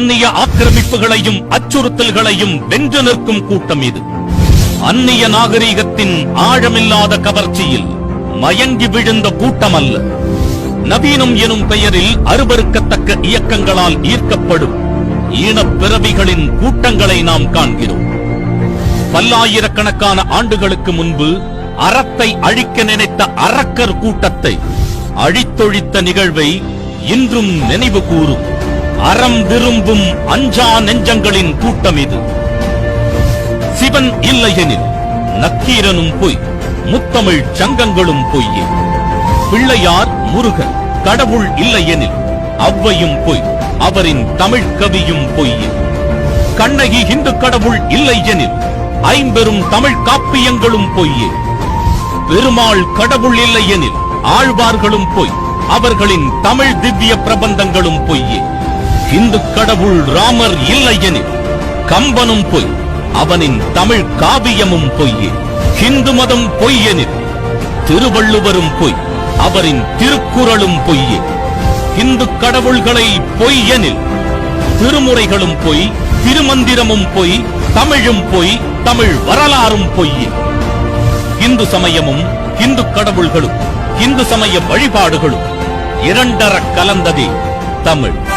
அந்நிய ஆக்கிரமிப்புகளையும் அச்சுறுத்தல்களையும் வென்று நிற்கும் கூட்டம் இது. அந்நிய நாகரீகத்தின் ஆழமில்லாத கவர்ச்சியில் மயங்கி விழுந்த கூட்டம் அல்ல நவீனம் எனும் பெயரில் அருவருக்கத்தக்க இயக்கங்களால் ஈர்க்கப்படும் ஈனப் பிறவிகளின் கூட்டங்களை நாம் காண்கிறோம். பல்லாயிரக்கணக்கான ஆண்டுகளுக்கு முன்பு அறத்தை அழிக்க நினைத்த அரக்கர் கூட்டத்தை அழித்தொழித்த நிகழ்வை இன்றும் நினைவு கூறும். அறம் விரும்பும் அஞ்சா நெஞ்சங்களின் கூட்டம் இது சிவன் இல்லையெனில் நக்கீரனும் பொய் முத்தமிழ் சங்கங்களும் பொய்யே. பிள்ளையார் முருகன் கடவுள் இல்லையெனில் அவ்வையும் பொய் அவரின் தமிழ் கவியும் பொய்யே. கண்ணகி இந்து கடவுள் இல்லை எனில் ஐம்பெரும் தமிழ் காப்பியங்களும் பொய்யே. பெருமாள் கடவுள் இல்லை எனில் ஆழ்வார்களும் பொய் அவர்களின் தமிழ் திவ்ய பிரபந்தங்களும் பொய்யே. இந்து கடவுள் ராமர் இல்லையெனில் கம்பனும் பொய் அவனின் தமிழ் காவியமும் பொய்யே. ஹிந்து மதம் பொய்யெனில் திருவள்ளுவரும் பொய் அவரின் திருக்குறளும் பொய்யே. இந்து கடவுள்களை பொய்யெனில் திருமுறைகளும் பொய் திருமந்திரமும் பொய் தமிழும் பொய் தமிழ் வரலாறும் பொய்யே. இந்து சமயமும் இந்து கடவுள்களும் இந்து சமய வழிபாடுகளும் இரண்டர கலந்ததே தமிழ்.